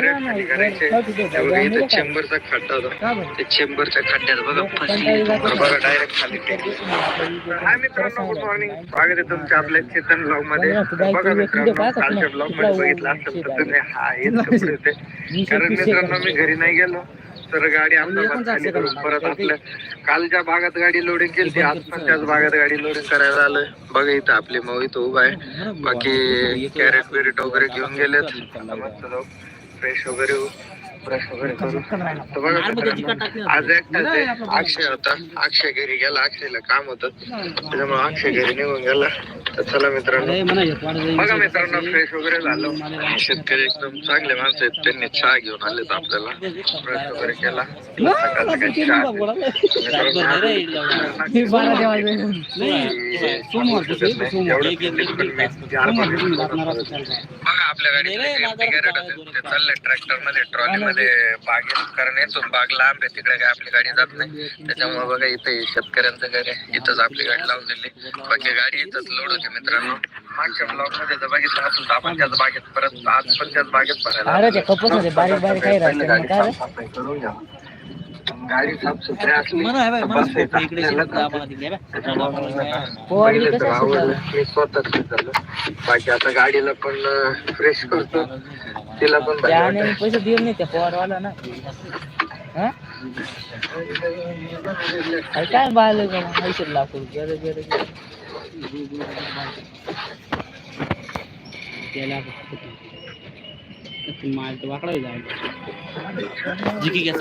Crate खाली करायचे ते बघा इथं चेंबरचा खड्डा होता. ते चेंबरच्या खड्ड्यात बघा फसली. बघा डायरेक्ट खाली. हाय मित्रांनो गुड मॉर्निंग स्वागत आहे तुमच्या आपल्या चेतन ब्लॉगमध्ये. बघा मित्रांनो कालच्या ब्लॉगमध्ये बघितलं असतं तर तुम्ही हा हेच कपडे होते कारण मित्रांनो मी घरी नाही गेलो तर गाडी करून परत आपल्या काल ज्या भागात गाडी लोडिंग केली ती आज पण त्याच भागात गाडी लोडिंग करायला आलोय. बघा इथं आपली मऊ इथं उभा आहे. बाकी कॅरेट बिरेट वगैरे घेऊन गेलेत मस्त जाऊ. फ्रेश वगैरे होऊ ब्रश वगैरे करू तर बघा मित्रांनो, आज एकटाच आहे. अक्षय होता. अक्षय घरी गेला. अक्षयला काम होतं. त्याच्यामुळे अक्षय घरी निघून गेला. चला मित्रांनो. बघा मित्रांनो फ्रेश वगैरे झालं. शेतकरी एकदम चांगले माणसं आहेत. त्यांनी चहा घेऊन आलेत आपल्याला. ब्रश वगैरे केला. बघा आपल्या गाडीत चाललंय ट्रॅक्टरमध्ये ट्रॉली मध्ये बागेत कारण येतो बाग लांब आहे. तिकडे काय आपली गाडी जात नाही. त्याच्यामुळे बघा इथे शेतकऱ्यांचं घर आहे. इथंच आपली गाडी लावून दिली बाकी गाडी इथंच लोड होती. मित्रांनो. मागच्या ब्लॉकमध्ये जर बघितलं असेल तर आपण त्याच बागेत परत आज पण त्याच बागेत अरे ते कपच होते बारीक बारीक काही राहते गाडी काय रे? साफसफाई करून घ्या. गाडी साफसुथरी असली तर बसायचं आपल्याला पोवाडी पहिले तर कसं आवडलं सुटलं? मी स्वतः झालं. बाकी आता गाडीला पण फ्रेश करतो. तिला पण भारी वाटेल. पैसे दिले नाही त्या पोवाडवाला ना. हा? अरे काय का ऐंशी लाख रुपये गेलं, गेलं, गेलं. माल तर वाकडा जिकी घ्या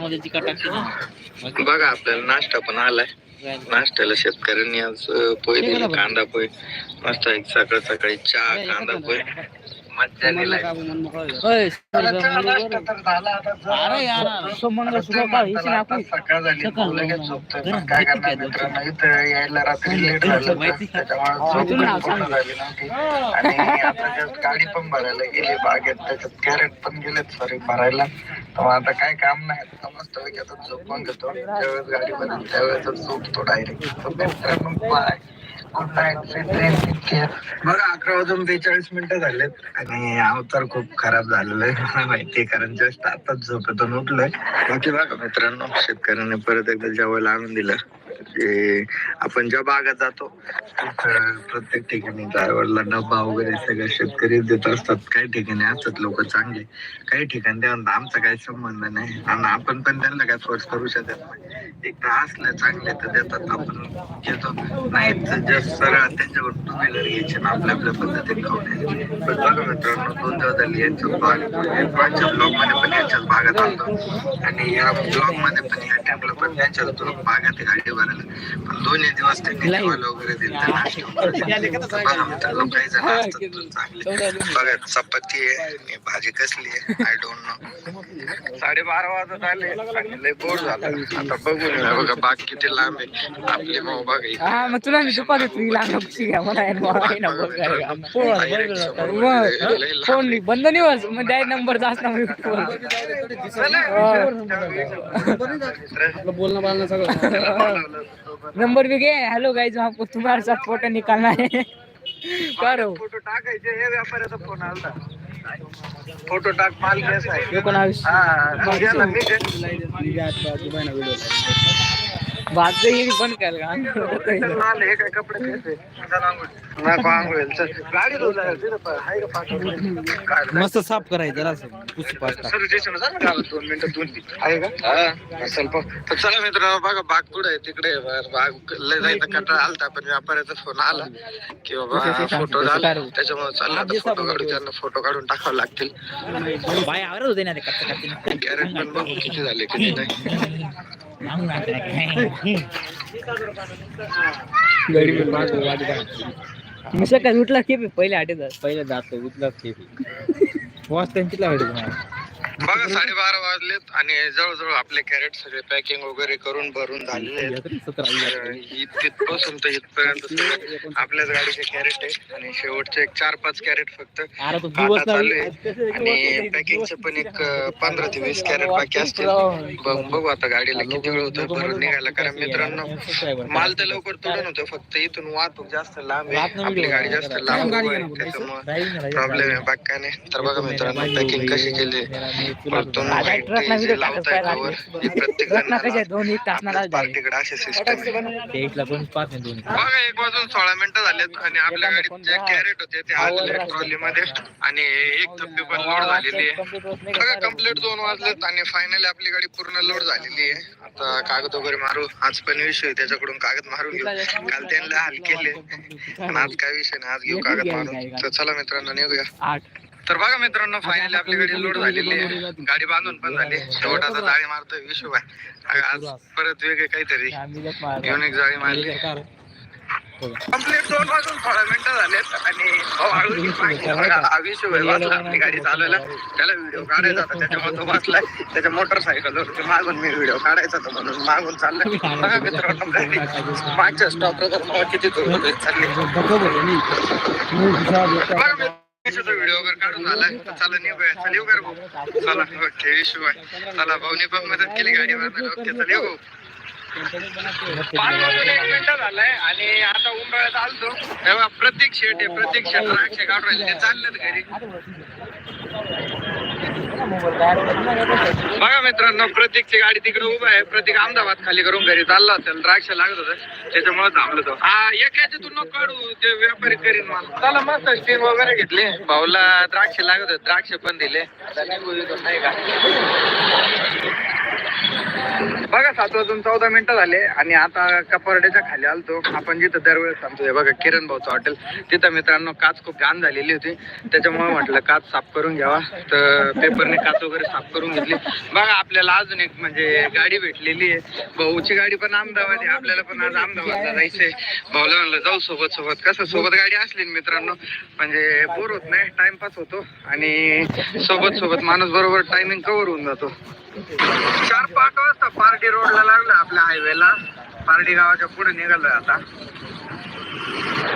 मध्ये चिका टाकते ना. बघा आपल्याला नाश्ता पण आलाय. नाश्त्याला शेतकऱ्यांनी आज पोहे दिले कांदा पोहे. मस्त एक सकाळ सकाळी चहा कांदा पोहे. गाडी पण भरायला गेली बागेत त्याच्यात कॅरेट पण गेलेत सॉरी भरायला. आता काय काम नाही. मस्त पण घेतो. ज्यावेळेस गाडी भरेल त्यावेळेस झोपतो डायरेक्ट बघा अकरा वाजून बेचाळीस मिनिटं झालेत आणि अवतार खूप खराब झालेलं आहे मला माहिती आहे कारण जस्ट आताच झोपेतून उठलोय. बाकी बघा मित्रांनो शेतकऱ्यांनी परत एकदा जेवायला आणून दिलं. आपण ज्या भागात जातो तिथं प्रत्येक ठिकाणी ड्रायव्हरला डब्बा वगैरे सगळं शेतकरी देत असतात. काही ठिकाणी असतात लोक चांगले. काही ठिकाणी ते म्हणतात आमचा काही संबंध नाही. आणि आपण पण त्यांना काय फोर्स करू शकत नाही. एकदा असलं चांगले तर देतात आपण घेतो. नाही तर सरळ त्यांच्याकडून टू व्हीलर घ्यायचे ना आपल्या आपल्या पद्धतीने खाऊन यायचे. पण बघा मित्रांनो दोन दिवस झाले यांच्याच भाग मागच्या ब्लॉगमध्ये पण यांच्याच भागात आलतो. आणि या ब्लॉगमध्ये पण या टाइमला पण यांच्याच भागात गाडी भरायला. पण दोन्ही दिवस त्यांनी जेवायला वगैरे दिलं बघा मित्रांनो काही जण असतात चांगले. बघा चपाती आहे भाजी कसली आहे? आय डोंट नो साडेबारा वाजत आले. आणि लय बोर झालं. आता बघून या बघा बाग किती लांब आहे. आपली मग बघा. हा मग तुला मी दुपारी तुझी लागणार कशी घ्या मला आहे ना, मला आहे ना, बघ. काय का. Direct समोर मग लय लांब. फोन बंद नाही व्हायचं. मग डायरेक्ट नंबर जास्त ना बोलणं बालणं सगळं. नंबर भी घे. हेलो गाइस आपको तुम्हारे साथ फोटो निकालना है करो फोटो टाकायचे हे व्यापाऱ्याचा फोन आलता. फोटो टाक माल कसा आहे एकोणावीस हा मी बात तो ये भी बंद कर का माल हे काय. मस्त साफ करायचं गावात दोन मिनिटं दोन आहे का? हा चल पाहू. तर चला मित्रांनो बघा बाग कुठे आहे? तिकडे. बाग. लय जायचं कंटाळा आलता पण व्यापाऱ्याचा फोन आला की बाबा फोटो झाला. त्याच्यामुळे चालला फोटो काढू त्यांना फोटो काढून टाकावे लागतील. बाय आवरत होते ना ते कच्चा कच्चे कॅरेट पण बघू किती झाले किती नाही. मी सकाळी उठला की पहिले आठवत पहिले जातो उचला ते वाच त्यांची लावायचं बघा साडेबारा वाजलेत आणि जवळजवळ आपले कॅरेट सगळे पॅकिंग वगैरे करून भरून झालेले आहेत. तिथपासून तर इथपर्यंत आपल्याच गाडीचे कॅरेट आहे आणि शेवटचे एक चार पाच कॅरेट फक्त काटा चालू आहे. आणि पॅकिंगचे पण एक पंधरा ते वीस कॅरेट बाकी असतील. बघ- बघू आता गाडीला किती वेळ होतोय भरून निघायला. कारण मित्रांनो माल तर लवकर तोडून होतो फक्त इथून वाहतूक जास्त लांब आहे. आपली गाडी जास्त लांब त्याच्यामुळे प्रॉब्लेम आहे बाकी काय नाही. तर बघा मित्रांनो पॅकिंग कशी केली white ते जे लावताय हे प्रत्येक एक पार्टीकडे सिस्टम बघा वाजून सोळा मिनिटं झालेत आणि आपल्या गाडीत जे कॅरेट होते ते आलेले ट्रॉली मध्ये. आणि एक थप्पी पण लोड झालेली आहे. बघा कंप्लीट दोन वाजलेत आणि फायनली आपली गाडी पूर्ण लोड झालेली आहे. आता कागद वगैरे मारू. आज पण विषय आहे, त्याच्याकडून कागद मारून घेऊ. काल त्यांना हाल केले. पण आज काय विषय नाही आज घेऊ कागद मारून. तर चला मित्रांनो निघूया. आठ. तर बघा मित्रांनो फायनली आपली गाडी लोड झालेली आहे. गाडी बांधून पण झाली. शेवट आता जाळी मारतोय विषय आहे. आज परत वेगळे काहीतरी. युनिक जाळी मारली. दोन वाजून मिनिटं झालेत आणि हा वाचला. आपली गाडी चालवायला त्याला व्हिडिओ काढायचा होता. त्याच्यामुळे तो वाचलाय. त्याच्या मोटरसायकलवर मागून मी व्हिडिओ काढायचा होता म्हणून मागून चाललाय. बघा मित्रांनो गाडी मागच्या स्टॉपला किती दूर चालली. बघा व्हिडिओ वगैरे काढून आलाय चला निघूया. चल येऊ कर भाऊ. चला हो, ओके विषय आहे. चला भाऊनी पण मदत केली गाडीवर. ओके चल येऊ भाऊ. एक झालाय आणि आता उंबळ्यात आलतो तेव्हा प्रत्येक शेट आहे प्रत्येक शेट राक्षे काढून राहिले. चाललेत घरी. बघा मित्रांनो प्रतीकची गाडी तिकडे उभा आहे. प्रतीक अहमदाबाद खाली करून घरी चालला असेल द्राक्ष लागत होत. त्याच्यामुळे थांबलो तो. हा एकाचे तू नको काढू. ते व्यापारी करीन मला. चला मस्त स्टीम वगैरे घेतले. भाऊला द्राक्ष लागत होते. द्राक्ष पण दिले. नाही का? बघा सात वाजून चौदा मिनिटं झाले आणि आता कपारड्याच्या खाली आलतो. आपण जिथं दरवेळेस थांबतो हे बघा किरण भाऊचं हॉटेल. तिथं मित्रांनो काच खूप घाण झालेली होती. त्याच्यामुळे म्हटलं काच साफ करून घ्यावा. तर पेपरने काच वगैरे साफ करून घेतली. बघा आपल्याला अजून एक म्हणजे गाडी भेटलेली आहे. भाऊची गाडी पण अहमदाबाद आहे. आपल्याला पण आज अहमदाबादला जायचंय. भाऊला म्हणलं जाऊ सोबत सोबत कसं सोबत गाडी असली मित्रांनो म्हणजे बोर होत नाही टाइमपास होतो. आणि सोबत सोबत माणूस बरोबर टायमिंग कव्हर होऊन जातो. चार पाच वाजता पार्टी रोडला लागलं आपल्या हायवेला पार्टी गावाच्या पुढे निघालं आता.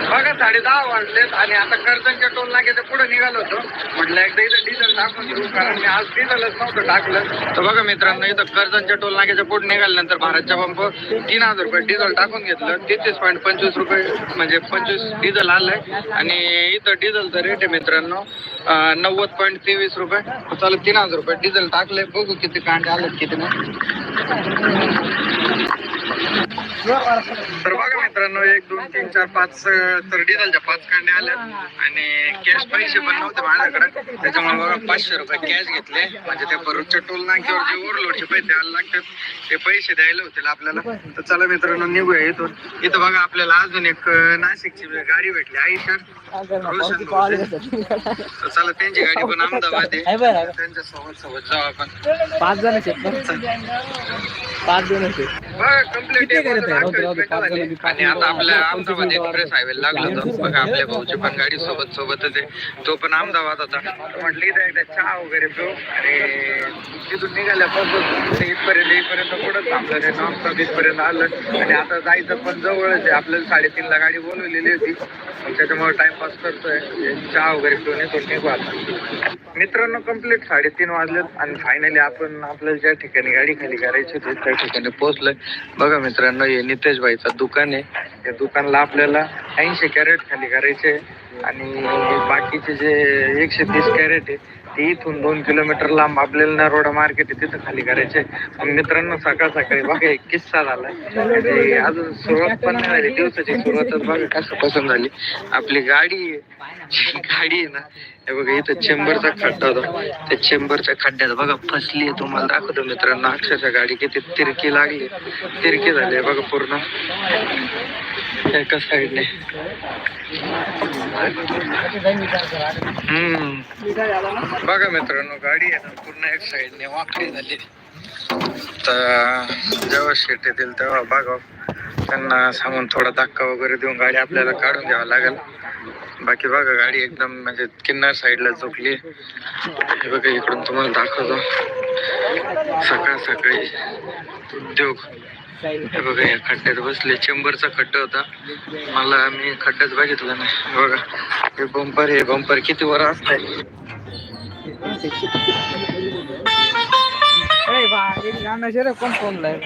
बघा साडे दहा वाजलेत आणि आता कर्जनच्या टोल नाक्याच्या पुढे निघालो होतो. म्हटलं एकदा इथं डिझेल टाकून घेऊ कारण मी आज डिझेलच नव्हतं टाकलं. तर बघा मित्रांनो इथं कर्जनच्या टोल नाक्याच्या पुढे निघाल्यानंतर भारतच्या पंप तीन हजार रुपये डिझेल टाकून घेतलं. तेहतीस पॉईंट पंचवीस रुपये म्हणजे पंचवीस डिझेल आलंय. आणि इथं डिझेलचा रेट आहे मित्रांनो नव्वद पॉईंट तेवीस रुपये. चालू तीन हजार रुपये. डिझेल टाकले बघू किती कांडे आले किती नाही. तर बघा मित्रांनो एक दोन तीन चार पाच तर डिझेलच्या पाच कांडे आल्या आणि कॅश पैसे पण नव्हते माझ्याकडे. त्याच्यामुळे बघा पाचशे रुपये कॅश घेतले. म्हणजे ते भरूचच्या टोल नाक्यावर जे ओव्हरलोडचे पैसे द्यायला लागतात ते पैसे द्यायला होते आपल्याला. तर चला मित्रांनो निघूया इथून. इथं बघा आपल्याला अजून एक नाशिकची गाडी भेटली. आयुष्यात रोशन तर चला त्यांची गाडी पण अहमदाबाद. आहे त्यांच्यासोबत सोबत जाऊ आपण. पाच जण पाच जण किती करत आहे? आणि आता आपल्या अहमदाबाद एक्सप्रेस हायवे लागला होता बघा आपल्या भाऊची पण गाडी सोबत सोबतच आहे. तो पण अहमदाबाद होता. म्हटलं इथं एकदा चहा वगैरे पिऊ. आणि तिथून निघाल्यापासून ते इथपर्यंत येईपर्यंत पुढं थांबलं नाही. नॉनस्टॉप इथपर्यंत आलं. आणि आता जायचं पण जवळच आहे. आपल्याला साडेतीनला गाडी बोलवलेली होती. त्याच्यामुळे टाइमपास करतोय. चहा वगैरे पिऊन येतो निघू आता. मित्रांनो कंप्लीट साडेतीन वाजलेत. आणि फायनली आपण आपल्याला ज्या ठिकाणी गाडी खाली करायची होती त्या ठिकाणी पोहोचलोय. बघा मित्रांनो हे नितेश भाईचं दुकान आहे. या दुकानला आपल्याला ऐंशी कॅरेट खाली करायचे आणि बाकीचे जे एकशे तीस कॅरेट आहे ते इथून दोन किलोमीटर लांब आपल्याला नरोडा मार्केट आहे तिथं खाली करायचे. मग मित्रांनो सकाळ सकाळी बघा एक किस्सा झाला. अजून सुरुवात पण नाही झाली दिवसाची सुरुवातच बघा कसं पसंत झाली. आपली गाडी आहे. गाडी आहे ना हे बघा इथं चेंबरचा खड्डा होता. त्या चेंबरच्या खड्ड्यात बघा फसली आहे तुम्हाला दाखवतो मित्रांनो. अक्षरशः गाडी किती तिरकी लागली. तिरकी झाली आहे बघा पूर्ण. एका साईडने हम्म. बघा मित्रांनो गाडी आहे ना पूर्ण एक साईडने वाकडी झाली. तर जेव्हा शेट येतील तेव्हा बघा त्यांना सांगून थोडा धक्का वगैरे देऊन गाडी आपल्याला काढून घ्यावं लागेल. बाकी बघा गाडी एकदम म्हणजे किन्नर साईडला झोपली हे बघा इकडून तुम्हाला दाखवतो. सकाळ सकाळी उद्योग. हे बघा या खड्ड्यात बसले. चेंबरचा खड्डा होता. मला मी खड्ड्यात बघितलं नाही. बघा हे बंपर हे बंपर किती वर असतंय? बा गाणं कोण फोन लाय